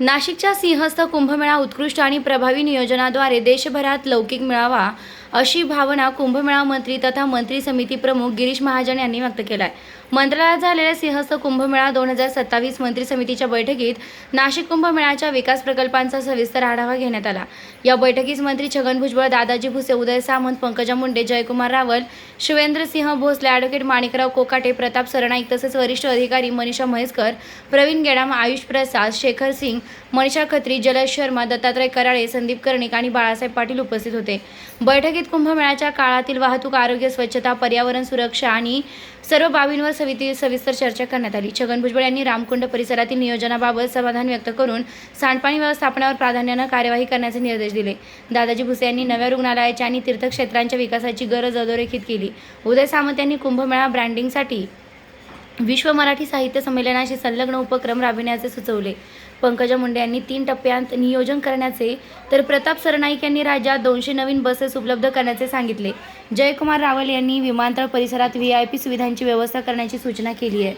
नाशिकच्या सिंहस्थ कुंभमेळा उत्कृष्ट आणि प्रभावी नियोजनाद्वारे देशभरात लौकिक मिळावा अशी भावना कुंभमेळा मंत्री तथा मंत्री समिती प्रमुख गिरीश महाजन यांनी व्यक्त केला आहे मंत्रालयात झालेल्या सिंहस्थ कुंभमेळा दोन हजार सत्तावीस मंत्री समितीच्या बैठकीत नाशिक कुंभमेळ्याच्या विकास प्रकल्पांचा सविस्तर आढावा घेण्यात आला. या बैठकीस मंत्री छगन भुजबळ दादाजी भुसे उदय सामंत पंकजा मुंडे जयकुमार रावल शिवेंद्रसिंह भोसले ॲडव्होकेट माणिकराव कोकाटे प्रताप सरनाईक तसेच वरिष्ठ अधिकारी मनीषा म्हैसकर प्रवीण गेडाम आयुष प्रसाद शेखर सिंग मनीषा खत्री जलज शर्मा दत्तात्रय कराळे संदीप कर्णिक आणि बाळासाहेब पाटील उपस्थित होते. बैठकीत कुंभमेळ्याच्या काळातील वाहतूक आरोग्य स्वच्छता पर्यावरण सुरक्षा आणि सर्व बाबींवर सविती सविस्तर चर्चा करण्यात आली. छगन भुजबळ यांनी रामकुंड परिसरातील नियोजनाबाबत समाधान व्यक्त करून सांडपाणी व्यवस्थापनावर प्राधान्यानं कार्यवाही करण्याचे निर्देश दिले. दादाजी भुसे यांनी नव्या रुग्णालयाच्या आणि तीर्थक्षेत्रांच्या विकासाची गरज अधोरेखित केली. उदय सामंत यांनी कुंभमेळा ब्रँडिंगसाठी विश्व मराठी साहित्य संमेलनाशी संलग्न उपक्रम राबविण्याचे सुचवले. पंकजा मुंडे यांनी तीन टप्प्यांत नियोजन करण्याचे तर प्रताप सरनाईक यांनी राज्यात दोनशे नवीन बसेस उपलब्ध करण्याचे सांगितले. जयकुमार रावल यांनी विमानतळ परिसरात व्ही आय पी सुविधांची व्यवस्था करण्याची सूचना केली आहे.